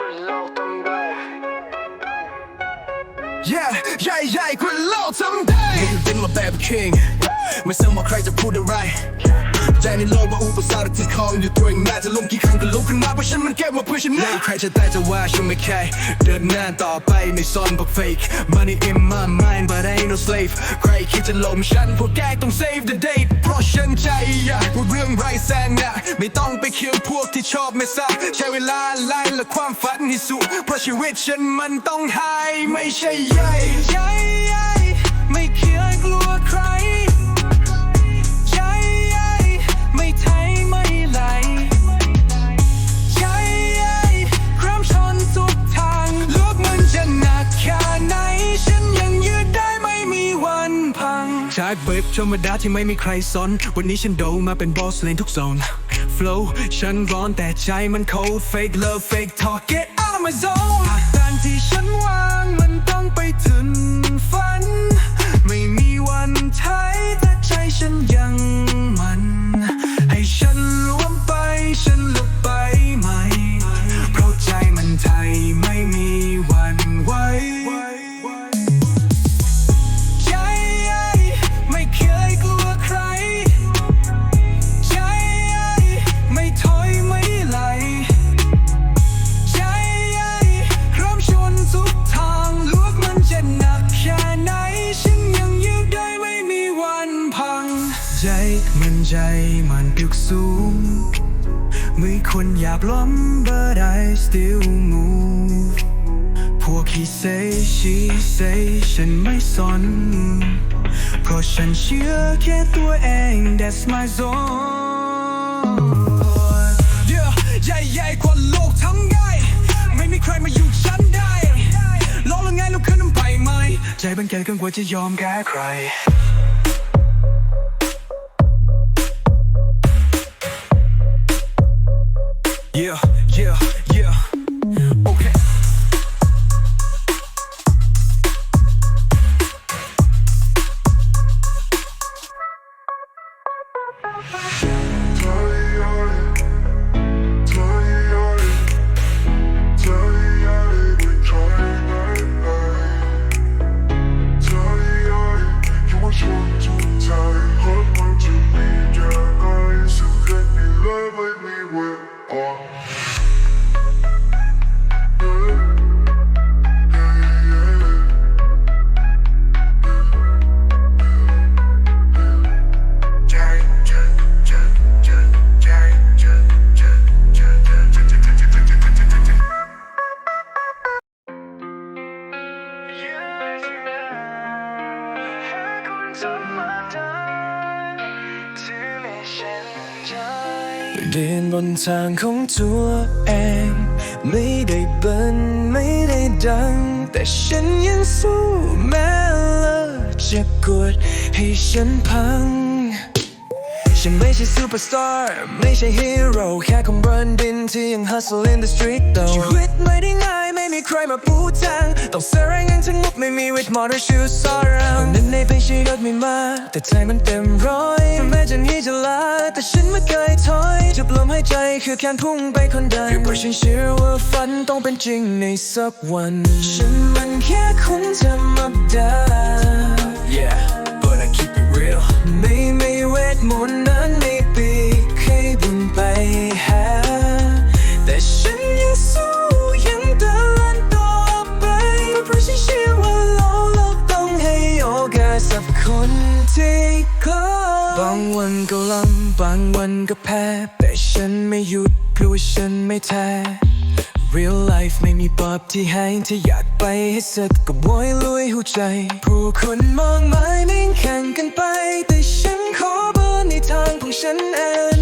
คนโลกต้องได้ Yeah ใหญ่ใหญ่กว่าโลกทำได้มึงเป็นมาแบบ king ไม่สนว่าใครจะพูดอะไร ใจในโลกว่าอุปสรรคที่คอยอยู่ตัวเองน่าจะล้มกี่ครั้งก็ลุกขึ้นมาเพราะฉันมันแค่ว่าเพื่อชนะไม่ใครจะได้จะว่าฉันไม่แค่เดินหน้าต่อไปไม่ซ่อนพวก fake money in my mind but I ain't no slave ใครคิดจะล้มฉันพวกแกต้อง save the date เพราะฉันใจอยากพูดเรื่องไรแซงนะไม่ต้องไปเคียงพวกที่ชอบไม่ซับใช้เวลาไล่และความฝันให้สุดเพราะชีวิตฉันมันต้องหายไม่ใช่ใหญ่ งจากเบบธรรมดาที่ไม่มีใครสน วันนี้ฉันโดมาเป็นบอสเลนทุกโซน flow ฉันร้อนแต่ใจมัน cold fake love fake talk get out of my zone หากทางที่ฉันวางมันต้องไปถึงฝัน ไม่มีวันไทยแต่ใจฉันยัง ใจมันดึกสูงไม่คนอยากล้ม but I still move พวก he say she say ฉันไม่สน เพราะฉันเชื่อแค่ตัวเอง that's my zone yeah ใหญ่ใหญ่กว่าโลกทั้งใหญ่ ไม่มีใครมาอยู่ฉันได้ ลองแล้วไงลุกขึ้นไปไหม ใจเป็นแก่เกินกว่าจะยอมแก้ใคร Yeah, yeah, นบนทางของตัวเอง ไม่ได้เบิ้ลไม่ได้ดัง แต่ฉันยังสู้แม้เลิกจะกดให้ฉันพัง ฉันไม่ใช่ซูเปอร์สตาร์ไม่ใช่ฮีโร่แค่คนบนดินที่ยัง hustle in the street ต่อชีวิตไม่ได้ง่าย ใครมาปูทางต้องเสร้างทั้งงบไม่มี with motor shoes around นั้นในเพลงชีวิตไม่มา แต่ใจมันเต็มร้อยแม้จะหนี้จะลา แต่ฉันไม่เคยถอยจุบลมหายใจคือการพุ่งไปคนเดิมเพราะฉันเชื่อว่าฝันต้องเป็นจริงในสักวัน ฉันมันแค่คนธรรมดา Yeah but I keep it real ไม่ไม่เวทมนต์ ลำบางวันก็แพ้ แต่ฉันไม่หยุดเพราะว่าฉันไม่แท้ Real life ไม่มีปอบที่ให้ถ้าอยากไปให้สุดก็บอยลุยหัวใจ ผู้คนมองไม่นิ่งแข่งกันไป แต่ฉันขอเบิร์ในทางของฉันเอง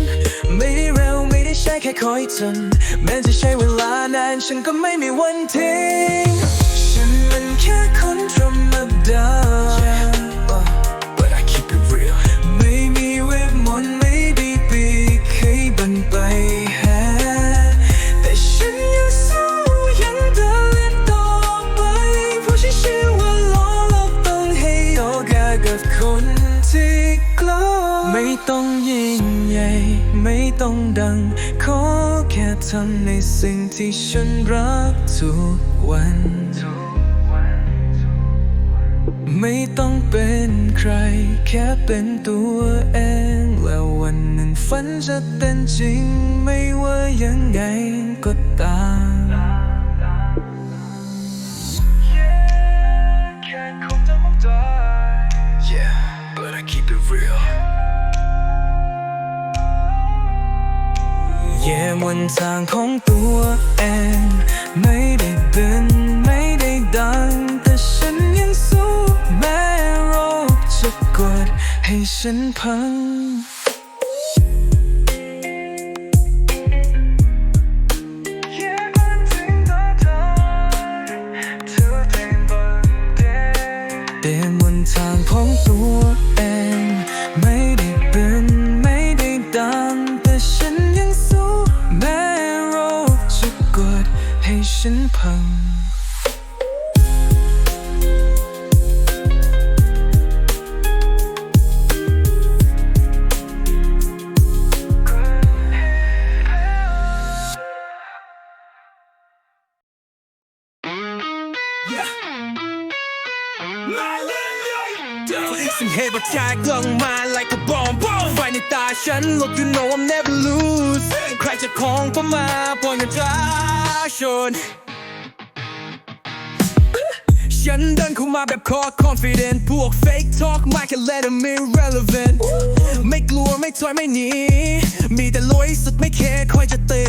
ไม่ได้เร็วไม่ได้ใช่แค่คอยจน แม้จะใช้เวลานานฉันก็ไม่มีวันทิ้ง ฉันมันแค่คนธรรมดา ทำในสิ่งที่ฉันรักทุกวัน ไม่ต้องเป็นใคร แค่เป็นตัวเอง แล้ววันหนึ่งฝันจะเป็นจริง ไม่ว่ายังไงก็ตาม สางของตัวเอง ไม่ได้เป็นไม่ได้ดัง แต่ฉันยังสู้แม้โรคจะกดให้ฉันพัง พังสิ่งเหตุปัจจัยกลังมา like a bomb bomb ไฟในตาฉัน look you know I'm never lose ใครจะคล้องก็มาปล่อยกันท้าชน ฉันเดินเข้ามาแบบคอ confident พวก fake talk ไม่แค่ let them irrelevant ไม่กลัวไม่ถอยไม่หนี มีแต่ลอยสุดไม่แค่คอยจะตี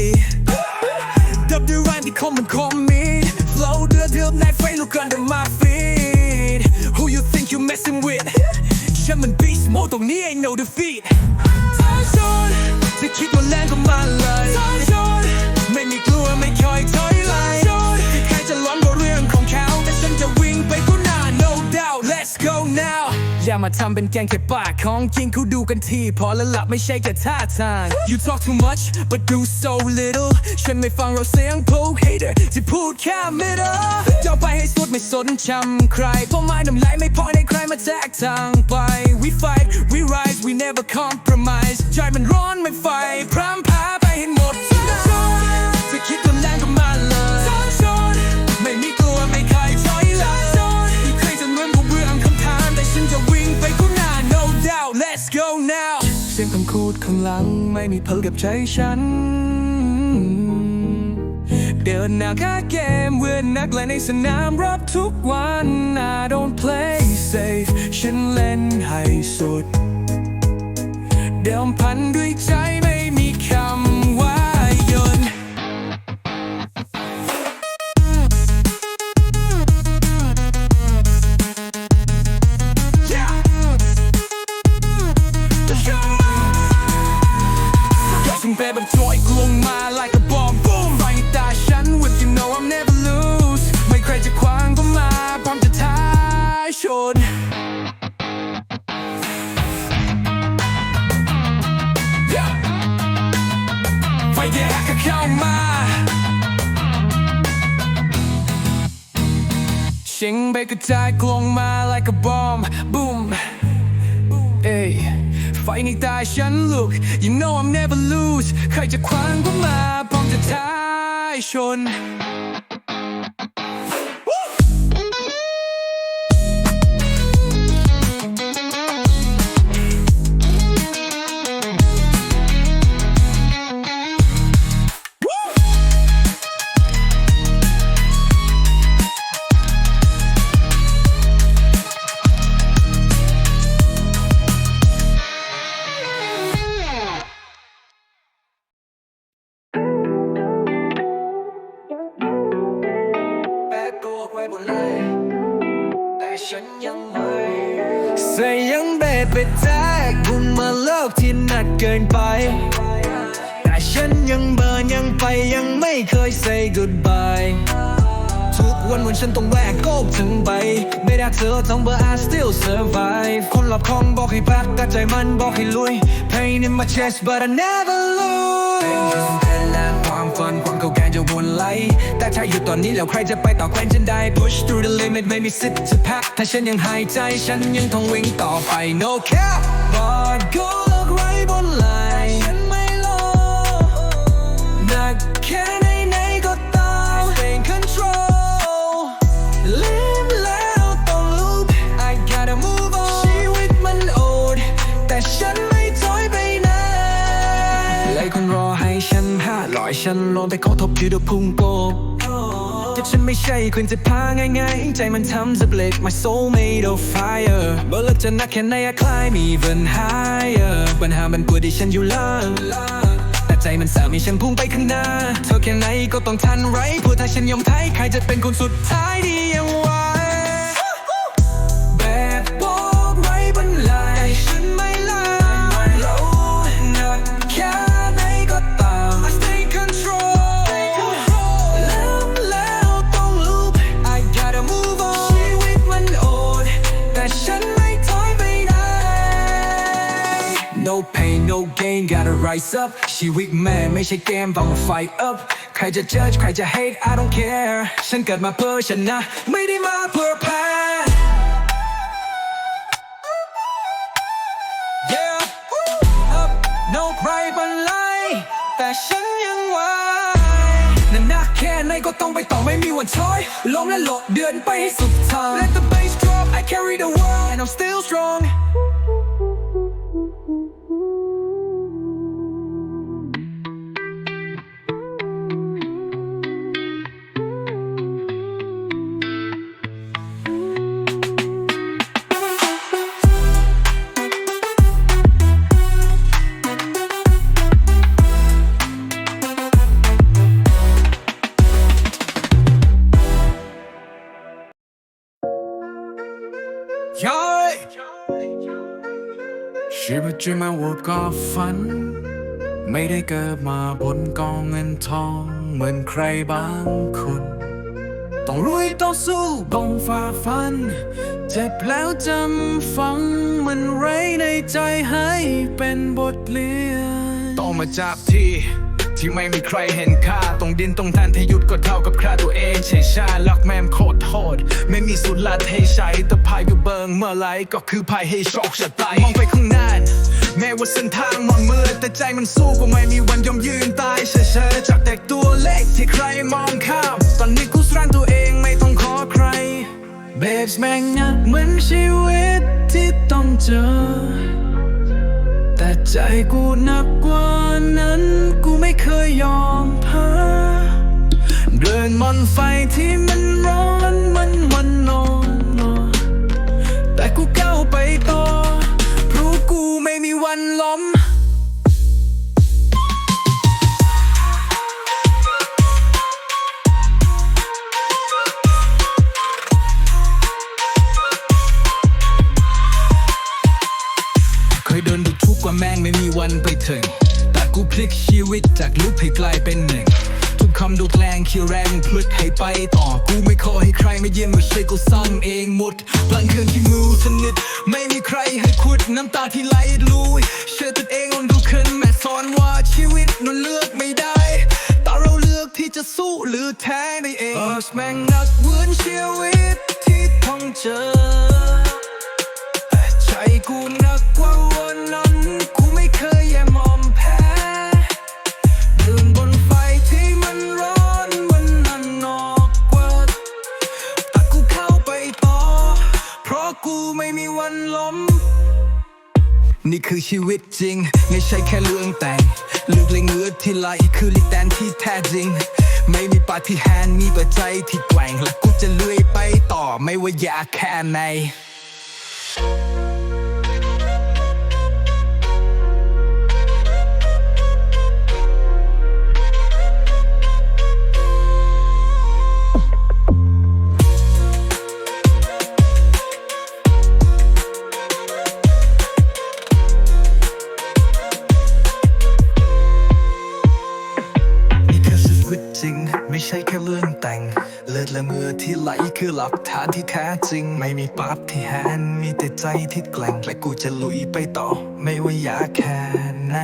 ดับด้วยรานที่คมมันคมมีด flow เดือดเดือดในไฟลุก under my feet who you think you messing with ฉันมัน beast mode ตรงนี้ ain't no defeat ท้าชนจะคิดว่าแรงก็มาเลย อย่ามาทำเป็นแกงแค่ปากของจริงเขาดูกันทีพอแล้วหลับไม่ใช่แค่ท่าทาง you talk too much but do so little ฉันไม่ฟังเราเสียงพวก hater ที่พูดแค่ middle เจ้าไปให้สุดไม่สนจำใครเพราะไม้น้ำไหลไม่พอในใครมาแทรกทางไป we fight we rise we never compromise ใจมันร้อนไม่ไฟพร้ำพาไปให้หมด ไม่มีเพลกับใจฉัน เดินหน้าค่าเกมเวือนนักเล่นในสนามรับทุกวัน I don't play safe ฉันเล่นให้สุด เดิมพันด้วยใจ เสียงเบรกกระจายกลงมา like a bomb boom aye ไฟในตาฉันลุก you know I'm never lose ใครจะขวางก็มาพร้อมจะท้าชน ไปยังไม่เคย say goodbye ทุกวันวันฉันต้องแบกโกกถึงไป ไม่ได้เธอต้องเบอร์ I still survive คนหลับคองบอกให้พักแต่ใจมันบอกให้ลุย Pain in my chest but I never lose เป็นแรงความฝันความเก่าแก่จะวนไหลแต่ถ้าอยู่ตอนนี้แล้วใครจะไปต่อแกล้งฉันได้ Push through the limit ไม่มีสิทธิ์จะพัก ถ้าฉันยังหายใจฉันยังต้องวิ่งต่อไป No cap บอกกูเลิกไร้บนไหลฉันไม่ลง หนักแค่ไหนไหนก็ตาม stay in control ลืมแล้วต้องลุก I gotta move on ชีวิตมันโอด แต่ฉันไม่ถอยไปไหนหลยคนรอให้ฉันห้าลอฉันลงแต่เขาทบอยู่ด้วพุ่งโกบแต่ฉันไม่ใช่คนจะพาง่ายๆ ใจมันทำสับเล็ก my soul made of fire เมื่เลิกจะนักแค่ไหนอะคลาย even higher ปัญหามันกลัวดิฉันอยู่ล่า ใจมันสามีฉันพุ่งไปข้างหน้า เธอแค่ไหนก็ต้องทันไรพูดถ้าฉันยอมแพ้ใครจะเป็นคนสุดท้ายดี rise up ชีวิตแม่ไม่ใช่เกมต้อง fight up ใครจะ judge ใครจะ hate I don't care ฉันเกิดมาเพื่อชนะ ไม่ได้มาเพื่อแพ้ Yeah up no ใครบันไลแต่ฉันยังไหวนั่นหนักแค่ไหนก็ต้องไปต่อไม่มีวันถอยลงและหลดเดือนไปให้สุดทาง Let the bass drop I carry the world and I'm still strong จริงมันวูบก็ฝัน ไม่ได้เกิดมาบนกองเงินทองเหมือนใครบางคน ต้องรวยต้องสู้ต้องฝ่าฟัน เจ็บแล้วจำฝังมันไว้ในใจให้เป็นบทเรียนต้องมาจับที่ที่ไม่มีใครเห็นค่าตรงดินตรงทันที่หยุดก็เท่ากับฆ่าตัวเองใช่ชาลักแม่มโคตรโทษไม่มีสุดลัดให้ใช้แต่พายอยู่เบิงเมื่อไรก็คือพายให้โชคชะตามองไปข้างหน้า แม้ว่าเส้นทางมองมืดแต่ใจมันสู้ก็ไม่มีวันยอมยืนตายเฉยๆจากเด็กตัวเล็กที่ใครมองข้ามตอนนี้กูสร้างตัวเองไม่ต้องขอใคร Babes แม่งนะเหมือนชีวิตที่ต้องเจอ แต่ใจกูหนักกว่านั้นกูไม่เคยยอมแพ้เดินมันไฟที่มันร้อนมันมันนอนแต่กู ต่อกูไม่ขอให้ใครมาเยี่ยมไม่ใช่กูสร้างเองหมดพลังเครื่องที่มือสนิทไม่มีใครให้ขุดน้ำตาที่ไหลลุยเชื่อตัวเองลองดูขึ้นแม่สอนว่าชีวิตนั้นเลือกไม่ได้แต่เราเลือกที่จะสู้หรือแท้ในเองเออแม่งหนักเหมือนชีวิตที่ต้องเจอ คือชีวิตจริง ไม่ใช่แค่เรื่องแต่งลึกเลยเงื้อที่ไหลคือลิแตนที่แท้จริง ไม่มีปาฏิหาริย์มีปัจจัยที่แกว่งและกูจะเลื่อยไปต่อไม่ว่ายากแค่ไหน ช่แค่เรื่องแต่ง เลือดและมือที่ไหลคือหลักฐานที่แท้จริง ไม่มีปั๊บที่แฮนมีแต่ใจที่แกล่งและกูจะลุยไปต่อ ไม่ว่ายากแค่ไหน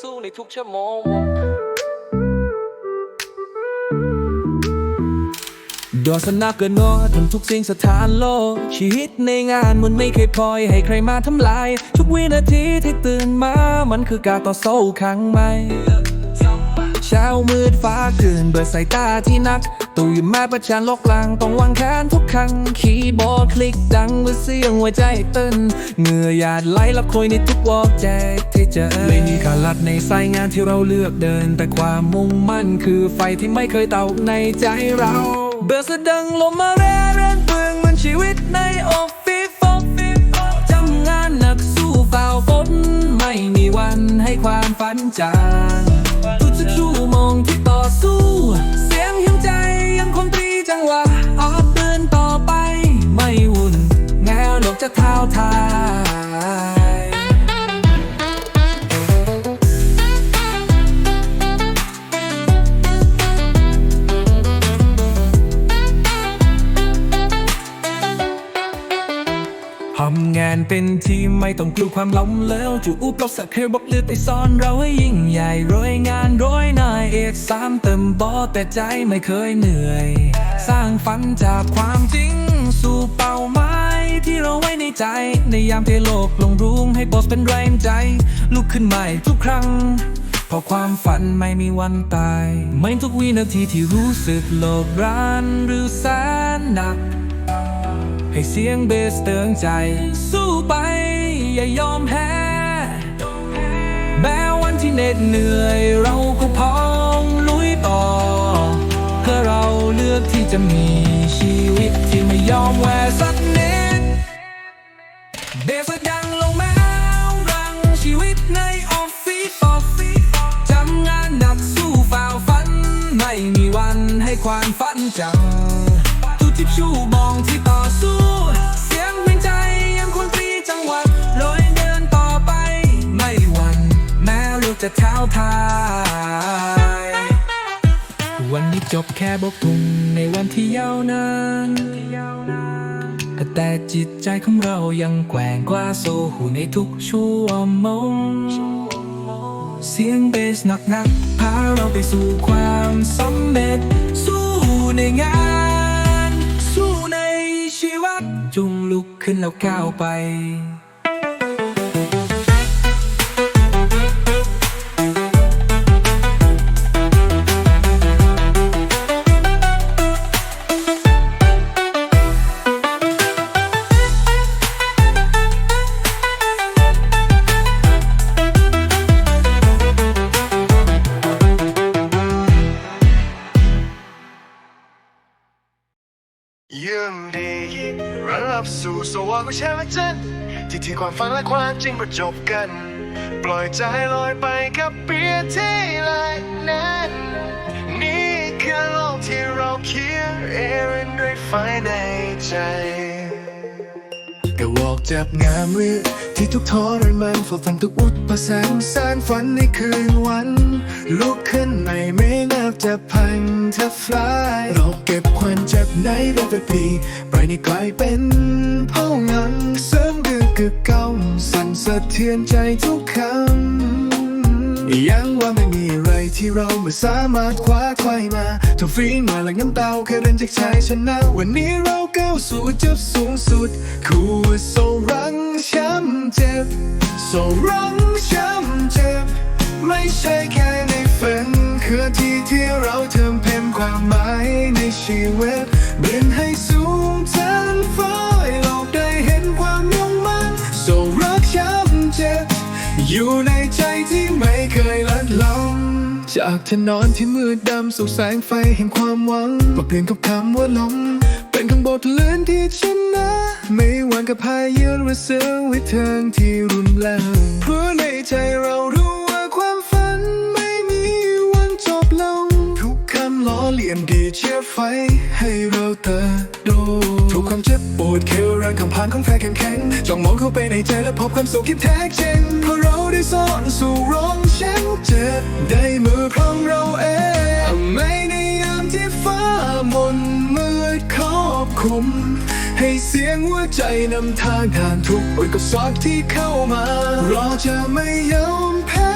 สู้ในทุกชั่วโมงดอสนักเกินงอทำทุกสิ่งสถานโลก ชีวิตในงานมันไม่เคยพลอย ให้ใครมาทำลาย ทุกวินาทีที่ตื่นมา มันคือการต่อสู้ครั้งใหม่ เช้ามืดฟ้าคืนเบิดสายตาที่นัก ตู้อยู่แม่ประชันโลกลางต้องวางแขนทุกครั้งคีย์บอร์ดคลิกดังเมื่อเสียงหัวใจเต้นเหงื่อหยาดไหลละคอยในทุกวอกแจกที่เจอไม่มีการลัดในสายงานที่เราเลือกเดิน แต่ความมุ่งมั่นคือไฟที่ไม่เคยเตาในใจเราเบิดสะดังลมมาแร่เรนเปลืองเหมันชีวิตในออฟฟิศออฟฟิศทำงานหนักสู้ฝ่าฝนไม่มีวันให้ความฝันจาง โลกจะเท้าทายทำงานเป็นทีมไม่ต้องกลัวความล้มเหลวจู่อุปลบสักเคยบอกเลือดไอซ่อนเราให้ยิ่งใหญ่รวยงานรวยนายเอกสามเติมบอแต่ใจไม่เคยเหนื่อย สร้างฝันจากความจริง สู่เป้าหมายที่เราไว้ในใจ ในยามที่โลกลงรุ้งให้บอสเป็นแรงใจ ลุกขึ้นใหม่ทุกครั้งพราะความฝันไม่มีวันตาย ไม่ทุกวินาทีที่รู้สึกโลกร้านหรือแสนหนัก ให้เสียงเบสเตือนใจ สู้ไป อย่ายอมแพ้ แม้วันที่เหน็ดเหนื่อยเราก็พร้อมลุยต่อ เพื่อเราเลือกที่จะมีชีวิตที่ไม่ยอมแหวสักนิดเบสดังลงแมวรังชีวิตในออฟฟิศออฟฟิศทำงานหนักสู้ฝ่าฟัน ไม่มีวันให้ความฝันจังทุกทิบชั่วโมองที่ต่อสู้เสียงเพลงใจยังคงตรีจังหวัดลอยเดินต่อไป ไม่หวันแม้ลูกจะเท้าทายวันนี้ จบแค่บกทุ่งในวันที่ยาวนานแต่จิตใจของเรายังแกว่งกว่าโซหูในทุกชั่วโมง เสียงเบสหนักหนักพาเราไปสู่ความสำเร็จ สู้ในงาน สู้ในชีวิตจุงลุกขึ้นแล้วก้าวไป สู่สวรรค์ของฉันและฉันที่ที่ความฝันและความจริงประจบกัน ปล่อยใจลอยไปกับเปียที่ไรนั้นนี่คือโลกที่เราเขียนเองด้วยไฟในใจ ก็วอกจับงามมือ ที่ทุกทรมันฝ่าฟันทุกอุปสรรคสร้างฝันในคืนวัน ลุกขึ้นใหม่ไม่นับจะพังถ้าฟลายเราเก็บควันจากในรถปีไปในกลายเป็นเผางินเสริมดึกกึกก้าสั่นสะเทือนใจทุกคำยังว่าไม่มีอะไร ที่เราไม่สามารถคว้าไขว้มาถ้าฟีนมาหลังน้ำเตาแค่เดินจากชายชนะ วันนี้เราก้าวสู่จุดสูงสุด คู่โซรังช้ำเจ็บโซรังช้ำเจ็บ ไม่ใช่แค่ในฝันคือที่ที่เราเติมเต็มความหมายในชีวิตเปลี่ยนให้สูงทันฟ้าให้โลกได้เห็นความมุ่งมั่นโซรักช้ำเจ็บอยู่ในใจที่ไม่เคยลดลง จากที่นอนที่มืดดำสู่แสงไฟแห่งความหวัง มาเปลี่ยนกับคำว่าลม เป็นคำบทเลือนที่ชนะ ไม่หวังกับพายุหรือเสียงวิทางที่รุนแรงเพราะในใจเรารู้ว่าความฝันไม่มีวันจบลง ทุกคำล้อเลียนดีเชื่อไฟให้เราเติบโต ความเจ็บปวดเคียวแรงคำพังของแฟนแข็งจ้องมองเข้าไปในใจและพบความสุขที่แท้จริงเพราะเราได้ซ่อนสู่ร้องเช้งเจ็บได้มือของเราเองทำไมในยามที่ฟ้ามนมืดครอบคุม ให้เสียงหัวใจนำทางทานทุกอุกสบซอกที่เข้ามา เราจะไม่ยอมแพ้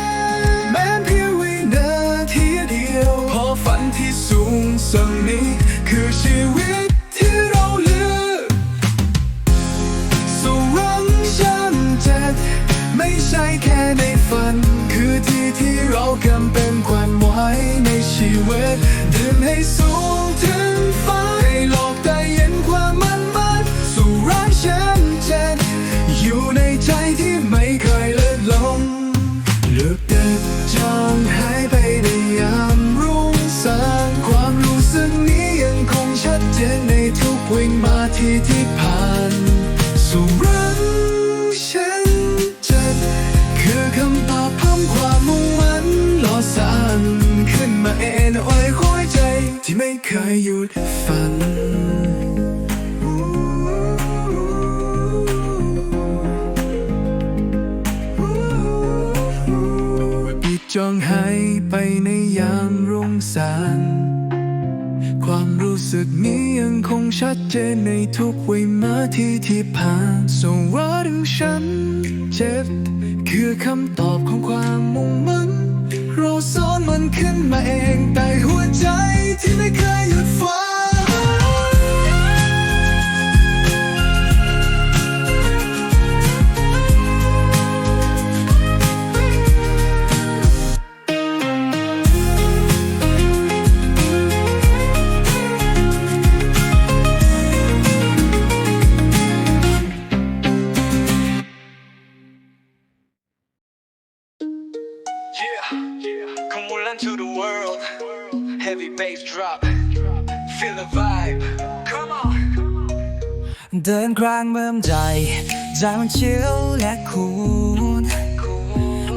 แม้เพียงวินาทีเดียว พอฝันที่สูงส่งนี้คือชีวิต ในฝัน คือที่ที่เรากำเป็นความไว้ในชีวิตเดินให้สูงถึง ดฝันปิดจองหายไปในยามรุ่งสาง ความรู้สึกนี้ยังคงชัดเจนในทุกวินาทีที่ผ่านส่งว่าถึงฉัน เจ็บ คือคำตอบของความมุ่งมั่น เราซ้อนมันขึ้นมาเองแต่หัวใจที่ไม่เคยหยุดฝัน soul into the world. Heavy bass drop. Feel the vibe. Come on. เดินกลางเมืองใจ ใจมันชิลและคูล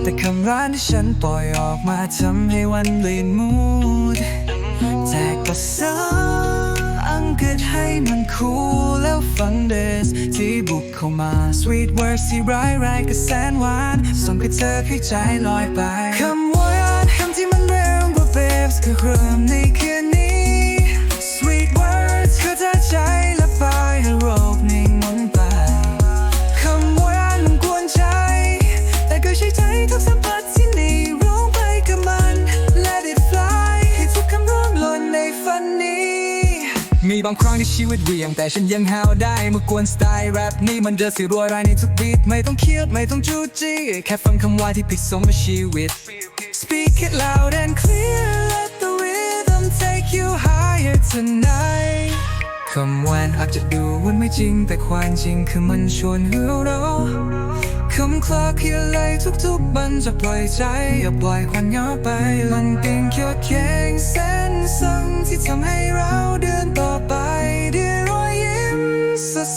แต่คำร้านที่ฉันปล่อยออกมาทำให้วันเปลี่ยนมูดแต่ก็สร้างอังกฤษให้มันคูลแล้วฟังเดสที่บุกเข้ามา sweet words ที่ร้ายแรงก็แสนหวานส่งให้เธอให้ใจลอยไป babes คือเริ่มในคืนนี้ Sweet words คือเธอใจและไปให้โลกนิ่งหมุนไปคำว่ามันกวนใจ แต่ก็ใช่ใจทุกสัมผัสที่นี่ร้องไปกับมัน Let it fly ให้ทุกคำร้องหล่นในฝันนี้ มีบางครั้งที่ชีวิตเวียง แต่ฉันยังหาวได้เมื่อกวนสไตล์แรปนี่มันเดือดสิรวยรายในทุกบีทไม่ต้องเครียดไม่ต้องจู้จี้แค่ฟังคำว่าที่พิดสมกับชีวิต Speak it loud and clear take you higher tonight คำวานอาจจะดูว่าไม่จริง แต่ความจริงคือมันชวนให้เราคำคลาคืออะไรทุกๆบันจะปล่อยใจ อย่าปล่อยควันย้อนไปมันเป็นแค่เคียงเส้นสังที่ทำให้เราเดินต่อไปด้วยรอยยิ้มสด